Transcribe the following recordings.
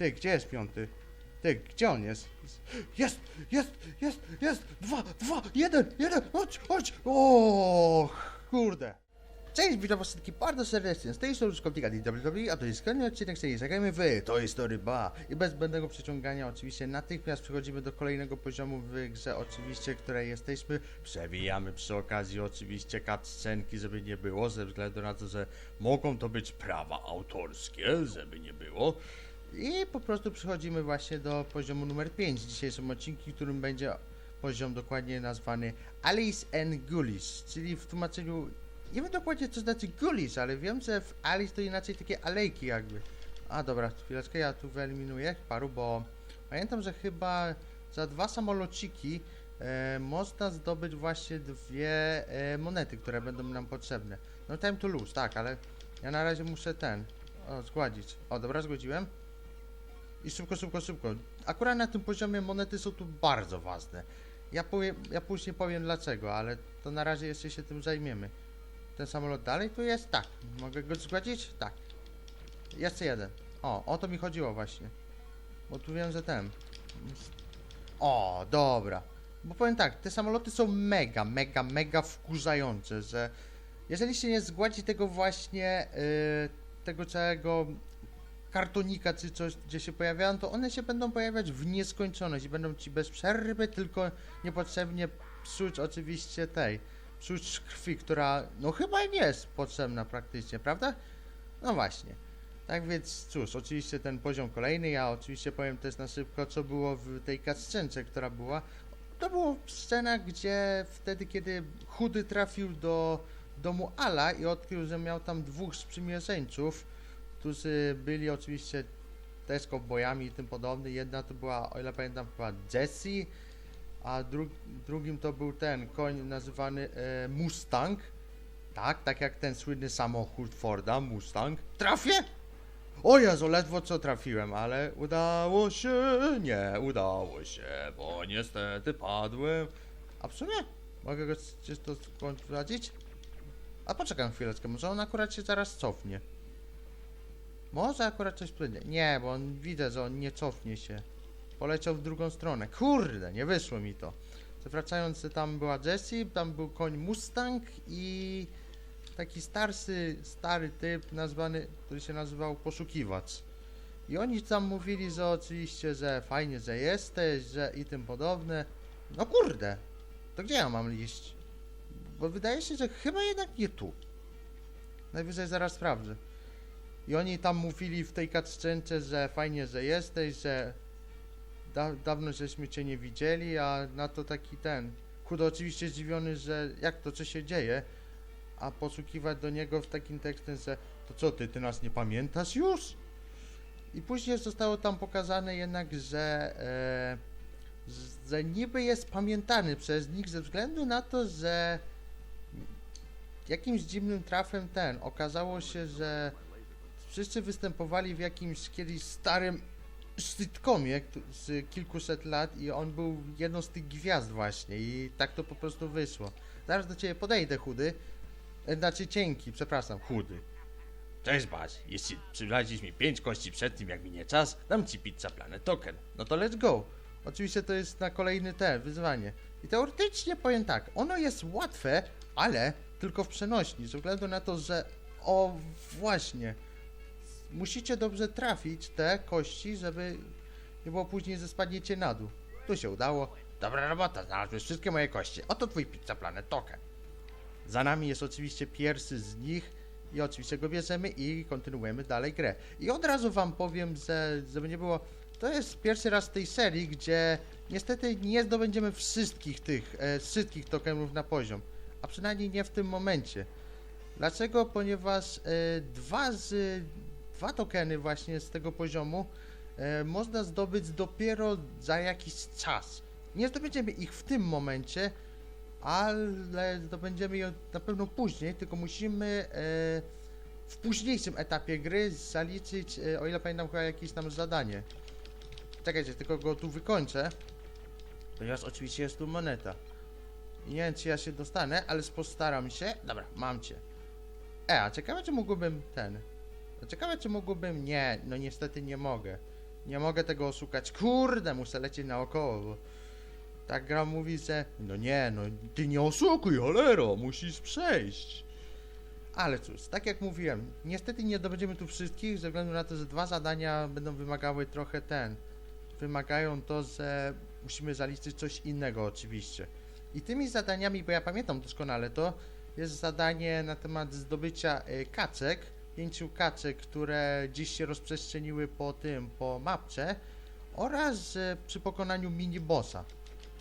Ty, gdzie jest piąty? Ty, gdzie on jest? Jest, jest, jest, jest! Dwa, dwa, jeden, jeden! Chodź, chodź! O, kurde! Cześć, witam was wszystkich bardzo serdecznie. Z tej strony Szkopnika WWE, a to jest kolejny odcinek serii Zagrajmy w To jest Story. I bez zbędnego przeciągania oczywiście natychmiast przechodzimy do kolejnego poziomu w grze oczywiście, której jesteśmy. Przewijamy przy okazji oczywiście cutscenki, żeby nie było, ze względu na to, że mogą to być prawa autorskie, żeby nie było. I po prostu przechodzimy właśnie do poziomu numer 5. Dzisiaj są odcinki, w którym będzie poziom dokładnie nazwany Alice and Gullies, czyli w tłumaczeniu nie wiem dokładnie co znaczy Gullies, ale wiem, że w Alice to inaczej takie alejki jakby. A dobra, chwileczkę, ja tu wyeliminuję paru, bo pamiętam, że chyba za dwa samolociki e, można zdobyć właśnie dwie e, monety, które będą nam potrzebne. No time to lose, tak, ale ja na razie muszę ten, o, zgładzić. O, dobra, zgodziłem. I szybko, szybko, szybko. Akurat na tym poziomie monety są tu bardzo ważne. Ja, powiem, ja później powiem dlaczego, ale to na razie jeszcze się tym zajmiemy. Ten samolot dalej tu jest? Tak. Mogę go zgładzić? Tak. Jeszcze jeden. O, o to mi chodziło właśnie. Bo tu wiem, że ten. O, dobra. Bo powiem tak, te samoloty są mega, mega, mega wkurzające, że jeżeli się nie zgładzi tego właśnie, yy, tego całego kartonika czy coś, gdzie się pojawiają, to one się będą pojawiać w nieskończoność i będą ci bez przerwy, tylko niepotrzebnie psuć oczywiście tej, psuć krwi, która no chyba nie jest potrzebna praktycznie, prawda? No właśnie. Tak więc cóż, oczywiście ten poziom kolejny, ja oczywiście powiem też na szybko, co było w tej cutscence, która była. To była scena, gdzie wtedy, kiedy Chudy trafił do domu Ala i odkrył, że miał tam dwóch sprzymierzeńców, którzy byli oczywiście też kowbojami i tym podobny. Jedna to była, o ile pamiętam, chyba Jessie, a dru drugim to był ten koń nazywany e, Mustang. Tak, tak jak ten słynny samochód Forda, Mustang. Trafię? O Jezu, ledwo co trafiłem, ale udało się, nie udało się, bo niestety padłem. A w sumie, mogę go to sprawdzić? A poczekam chwileczkę, może on akurat się zaraz cofnie. Może akurat coś płynie. Nie, bo on widzę, że on nie cofnie się. Poleciał w drugą stronę. Kurde, nie wyszło mi to. Zwracając, tam była Jessie, tam był koń Mustang i taki starszy, stary typ nazwany, który się nazywał Poszukiwacz. I oni tam mówili, że oczywiście, że fajnie, że jesteś, że i tym podobne. No kurde, to gdzie ja mam iść? Bo wydaje się, że chyba jednak nie tu. Najwyżej zaraz sprawdzę. I oni tam mówili w tej cutscence, że fajnie, że jesteś, że da dawno żeśmy cię nie widzieli, a na to taki ten. Chudo oczywiście zdziwiony, że jak to, co się dzieje, a posługiwać do niego w takim tekstem, że to co ty, ty nas nie pamiętasz już? I później zostało tam pokazane jednak, że, e, że niby jest pamiętany przez nich ze względu na to, że jakimś dziwnym trafem ten, okazało się, że wszyscy występowali w jakimś kiedyś starym sitcomie z kilkuset lat i on był jedną z tych gwiazd właśnie i tak to po prostu wyszło. Zaraz do ciebie podejdę, chudy. E, Znaczy cienki, przepraszam, chudy. Cześć Bać, jeśli przybliżysz mi pięć kości przed tym jak minie czas, dam ci pizza planet token. No to let's go. Oczywiście to jest na kolejny ten, wyzwanie. I teoretycznie powiem tak, ono jest łatwe, ale tylko w przenośni, ze względu na to, że o właśnie, musicie dobrze trafić te kości, żeby nie było później, że spadniecie na dół. Tu się udało. Dobra robota, znalazłeś wszystkie moje kości. Oto twój pizza planet token. Za nami jest oczywiście pierwszy z nich i oczywiście go bierzemy i kontynuujemy dalej grę. I od razu wam powiem, że żeby nie było, to jest pierwszy raz w tej serii, gdzie niestety nie zdobędziemy wszystkich tych, e, wszystkich tokenów na poziom. A przynajmniej nie w tym momencie. Dlaczego? Ponieważ e, dwa z dwa tokeny właśnie z tego poziomu e, można zdobyć dopiero za jakiś czas. Nie zdobędziemy ich w tym momencie, ale zdobędziemy je na pewno później, tylko musimy e, w późniejszym etapie gry zaliczyć, e, o ile pamiętam, chyba jakieś tam zadanie. Czekajcie, tylko go tu wykończę, ponieważ oczywiście jest tu moneta. Nie wiem, czy ja się dostanę, ale postaram się. Dobra, mam cię. E, a ciekawe, czy mógłbym ten... a Ciekawe, czy mógłbym... Nie, no niestety nie mogę. Nie mogę tego oszukać. Kurde, muszę lecieć naokoło, bo tak gra mówi, że no nie, no ty nie oszukuj, cholero, musisz przejść. Ale cóż, tak jak mówiłem, niestety nie dobędziemy tu wszystkich, ze względu na to, że dwa zadania będą wymagały trochę ten. Wymagają to, że musimy zaliczyć coś innego oczywiście. I tymi zadaniami, bo ja pamiętam doskonale to, jest zadanie na temat zdobycia y, kaczek, pięciu kaczek, które dziś się rozprzestrzeniły po tym, po mapce oraz przy pokonaniu mini-bossa.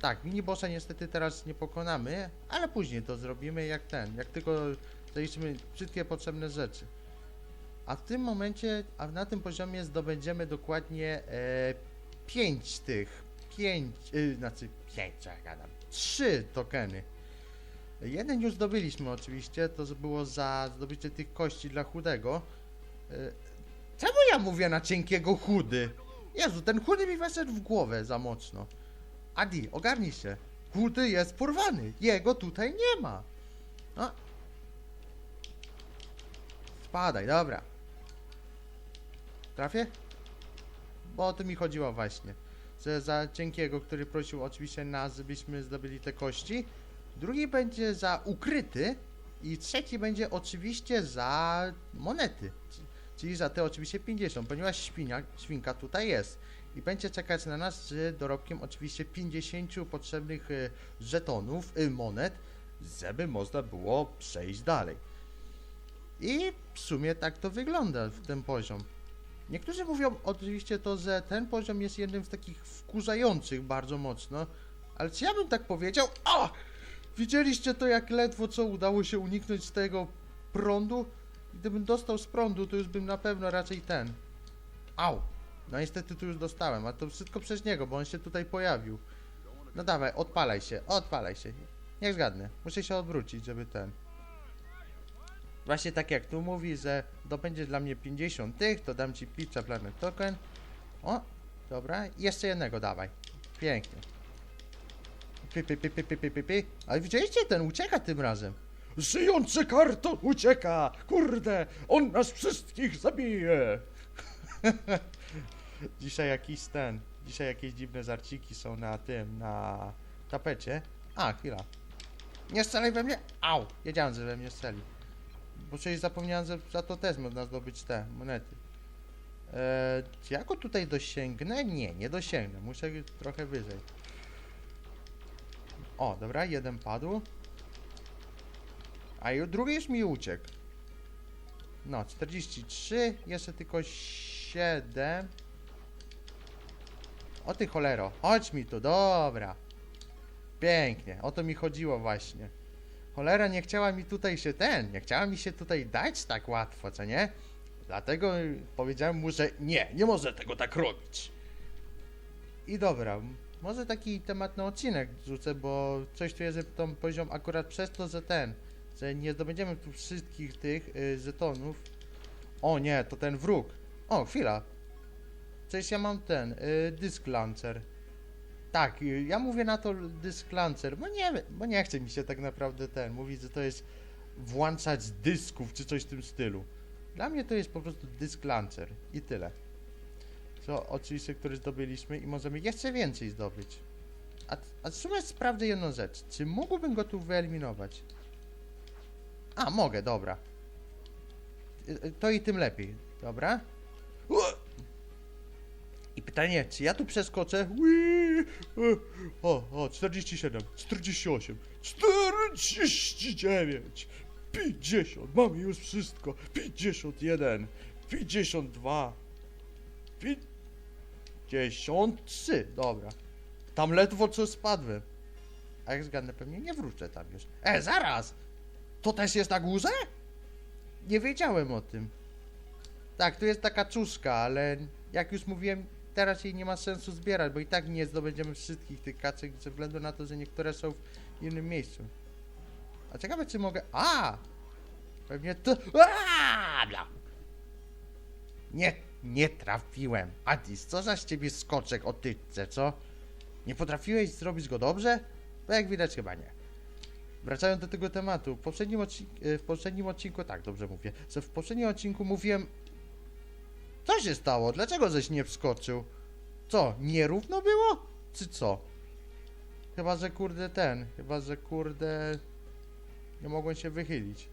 Tak, mini-bossa niestety teraz nie pokonamy, ale później to zrobimy jak ten, jak tylko zaliczymy wszystkie potrzebne rzeczy. A w tym momencie, a na tym poziomie zdobędziemy dokładnie e, 5 tych, 5, y, znaczy 5, co ja gadam, 3 tokeny. Jeden już zdobyliśmy oczywiście, to było za zdobycie tych kości dla chudego. E, czemu ja mówię na cienkiego chudy? Jezu, ten chudy mi weszedł w głowę za mocno. Adi, ogarnij się. Chudy jest porwany. Jego tutaj nie ma. No. Spadaj, dobra. Trafię? Bo o to mi chodziło właśnie. Że za cienkiego, który prosił oczywiście nas, żebyśmy zdobyli te kości. Drugi będzie za ukryty. I trzeci będzie oczywiście za monety. Czyli za te oczywiście 50, ponieważ świnia, świnka tutaj jest. I będzie czekać na nas z dorobkiem oczywiście 50 potrzebnych y, żetonów, y, monet, żeby można było przejść dalej. I w sumie tak to wygląda w ten poziom. Niektórzy mówią oczywiście to, że ten poziom jest jednym z takich wkurzających bardzo mocno, ale czy ja bym tak powiedział? A! Widzieliście to, jak ledwo co udało się uniknąć z tego prądu? Gdybym dostał z prądu, to już bym na pewno raczej ten. Au! No niestety tu już dostałem, a to wszystko przez niego, bo on się tutaj pojawił. No dawaj, odpalaj się, odpalaj się. Niech zgadnę, muszę się odwrócić, żeby ten. Właśnie tak jak tu mówi, że dobędzie dla mnie 50 tych, to dam ci pizza planet token. O, dobra, jeszcze jednego dawaj. Pięknie. Py, py, py, py, py, py, py, py. Ale widzieliście, ten ucieka tym razem. Żyjący karton ucieka! Kurde, on nas wszystkich zabije! Dzisiaj jakiś ten, dzisiaj jakieś dziwne zarciki są na tym, na tapecie. A, chwila. Nie strzelaj we mnie! Au! Wiedziałem, że we mnie strzeli. Bo przecież zapomniałem, że za to też można zdobyć te monety. Eee, czy ja go tutaj dosięgnę? Nie, nie dosięgnę. Muszę trochę wyżej. O, dobra, jeden padł. A i drugi już mi uciekł. No, 43, jeszcze tylko 7. O ty cholero, chodź mi tu, dobra. Pięknie, o to mi chodziło właśnie. Cholera nie chciała mi tutaj się ten, nie chciała mi się tutaj dać tak łatwo, co nie? Dlatego powiedziałem mu, że nie, nie może tego tak robić. I dobra, może taki temat na odcinek rzucę, bo coś tu jest, że tą poziom akurat przez to, że ten, że nie zdobędziemy tu wszystkich tych y, żetonów. O nie, to ten wróg. O, chwila. Przecież ja mam ten, y, dysk launcher. Tak, y, ja mówię na to dysk launcher, bo nie, bo nie chce mi się tak naprawdę ten, mówić, że to jest włączać dysków czy coś w tym stylu. Dla mnie to jest po prostu dysk launcher i tyle. Co oczywiście, który zdobyliśmy i możemy jeszcze więcej zdobyć. A, a w sumie sprawdzę jedną rzecz. Czy mógłbym go tu wyeliminować? A, mogę, dobra. To i tym lepiej, dobra? I pytanie, czy ja tu przeskoczę? Ui, e, O, o, 47, 48, 49, 50, mamy już wszystko, 51, 52, 53, dobra. Tam ledwo co spadłem. A jak zgadnę, pewnie nie wrócę tam już. E, zaraz! To też jest na górze? Nie wiedziałem o tym. Tak, tu jest taka czuszka, ale jak już mówiłem, teraz jej nie ma sensu zbierać, bo i tak nie zdobędziemy wszystkich tych kaczek ze względu na to, że niektóre są w innym miejscu. A ciekawe, czy mogę... A! Pewnie to... Aaa! Bla. Nie, nie trafiłem. Adis, co za z ciebie skoczek o tytce, co? Nie potrafiłeś zrobić go dobrze? Bo jak widać chyba nie. Wracając do tego tematu, w poprzednim, odcinku, w poprzednim odcinku, tak dobrze mówię, że w poprzednim odcinku mówiłem Co się stało? Dlaczego żeś nie wskoczył? Co, nierówno było? Czy co? Chyba, że kurde ten, chyba, że kurde nie mogłem się wychylić.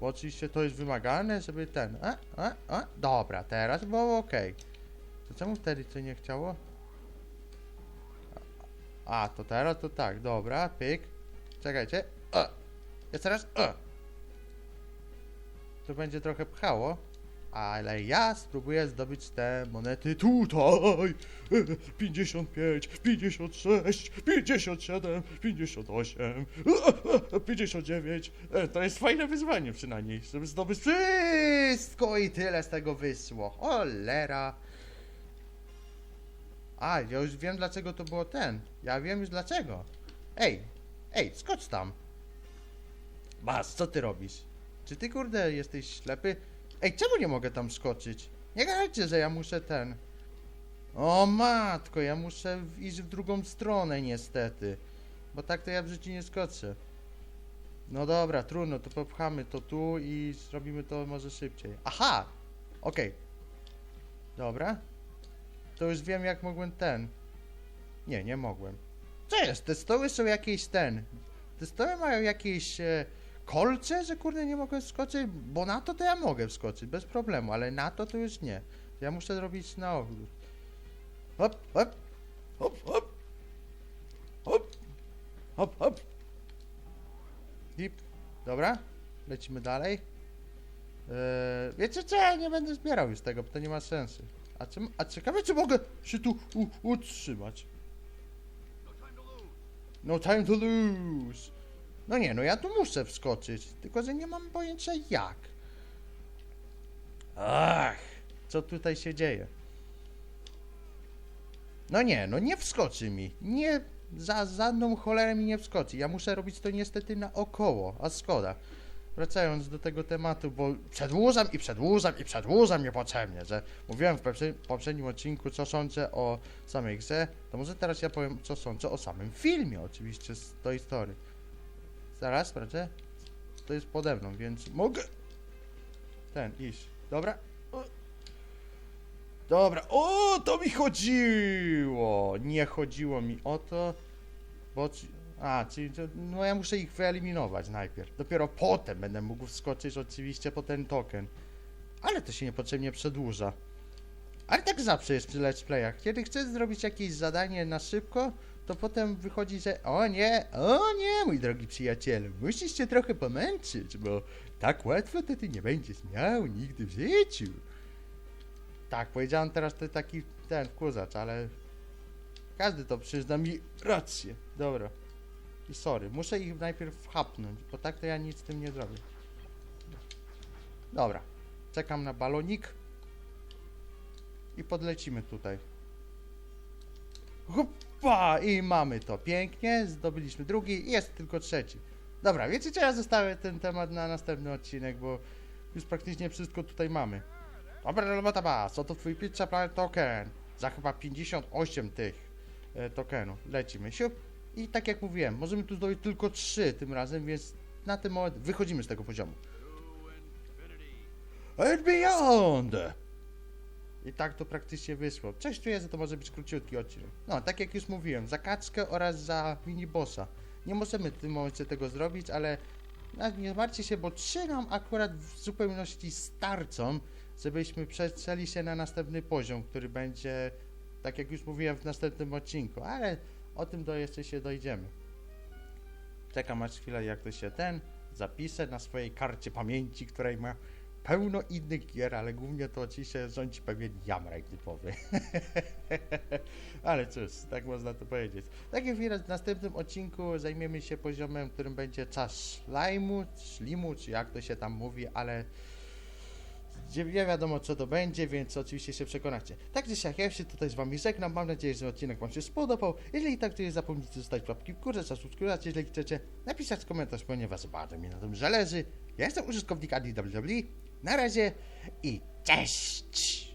Bo oczywiście to jest wymagane, żeby ten, a, a, a, dobra, teraz było ok. To czemu wtedy to nie chciało? A, to teraz to tak, dobra, pyk. Czekajcie, o, jest teraz, o. To będzie trochę pchało, ale ja spróbuję zdobyć te monety Tutaj! E, 55, 56, 57, 58, e, e, 59. E, To jest fajne wyzwanie przynajmniej, żeby zdobyć... Wszystko i tyle z tego wyszło. Cholera. A, ja już wiem dlaczego to było ten. Ja wiem już dlaczego. Ej, ej, skocz tam. Bas, co ty robisz? Czy ty kurde jesteś ślepy? Ej, czemu nie mogę tam skoczyć? Nie gadajcie, że ja muszę ten. O matko, ja muszę iść w drugą stronę niestety. Bo tak to ja w życiu nie skoczę. No dobra, trudno, to popchamy to tu i zrobimy to może szybciej. Aha! Okej. Dobra. To już wiem jak mogłem ten. Nie, nie mogłem. Co jest? Te stoły są jakieś ten. Te stoły mają jakieś e, kolce, że kurde nie mogę skoczyć, bo na to to ja mogę wskoczyć bez problemu, ale na to to już nie. Ja muszę zrobić na odwrót. Hop, hop. Hop, hop, hop, hop, hop. Hip. Dobra, lecimy dalej. Eee, wiecie co, ja nie będę zbierał już tego, bo to nie ma sensu. A, czy, a ciekawe, czy mogę się tu u, utrzymać. No time to lose. No nie, no ja tu muszę wskoczyć, tylko że nie mam pojęcia jak. Ach, co tutaj się dzieje? No nie, no nie wskoczy mi. Nie, za żadną cholerę mi nie wskoczy. Ja muszę robić to niestety naokoło, a szkoda. Wracając do tego tematu, bo przedłużam i przedłużam i przedłużam niepotrzebnie, że mówiłem w poprze- poprzednim odcinku, co sądzę o samej grze, to może teraz ja powiem, co sądzę o samym filmie, oczywiście z tej historii. Zaraz, sprawdzę. To jest pode mną, więc mogę ten iść. Dobra? Dobra, o, to mi chodziło! Nie chodziło mi o to, bo... A, czyli to, no ja muszę ich wyeliminować najpierw. Dopiero potem będę mógł wskoczyć oczywiście po ten token. Ale to się niepotrzebnie przedłuża. Ale tak zawsze jest przy let's playach. Kiedy chcesz zrobić jakieś zadanie na szybko, to potem wychodzi, że o nie, o nie, mój drogi przyjacielu, musisz się trochę pomęczyć, bo tak łatwo to ty nie będziesz miał nigdy w życiu. Tak, powiedziałem teraz to taki ten wkurzacz, ale każdy to przyzna mi rację. Dobra. I sorry, muszę ich najpierw chapnąć, bo tak to ja nic z tym nie zrobię. Dobra, czekam na balonik i podlecimy tutaj. Hopa! I mamy to. Pięknie, zdobyliśmy drugi, jest tylko trzeci. Dobra, wiecie co, ja zostawię ten temat na następny odcinek, bo już praktycznie wszystko tutaj mamy. Dobra robota bas, oto twój Pizza Planet Token. Za chyba 58 tych e, tokenów. Lecimy, siup. I tak jak mówiłem, możemy tu zdobyć tylko 3 tym razem, więc na ten moment wychodzimy z tego poziomu. And beyond! I tak to praktycznie wyszło. Coś czuję, że to może być króciutki odcinek. No, tak jak już mówiłem, za kaczkę oraz za mini-bossa. Nie możemy w tym momencie tego zrobić, ale nie martwcie się, bo trzy nam akurat w zupełności starczą, żebyśmy przestrzeli się na następny poziom, który będzie, tak jak już mówiłem, w następnym odcinku, ale o tym do jeszcze się dojdziemy. Czekam aż chwilę, jak to się ten zapiszę na swojej karcie pamięci, której ma pełno innych gier, ale głównie to oczywiście rządzi pewien jamraj typowy. ale cóż, tak można to powiedzieć. Tak jak widać, w następnym odcinku zajmiemy się poziomem, którym będzie czas slajmu, szlimu, czy jak to się tam mówi, ale nie wiadomo co to będzie, więc oczywiście się przekonacie. Tak czy siak, ja się tutaj z wami żegnam, mam nadzieję, że odcinek wam się spodobał. Jeżeli tak, to nie zapomnijcie zostawić łapki w górze, zasubskrybować, jeżeli chcecie, napisać komentarz, ponieważ bardzo mi na tym zależy. Ja jestem użytkownik ADWW, na razie i cześć!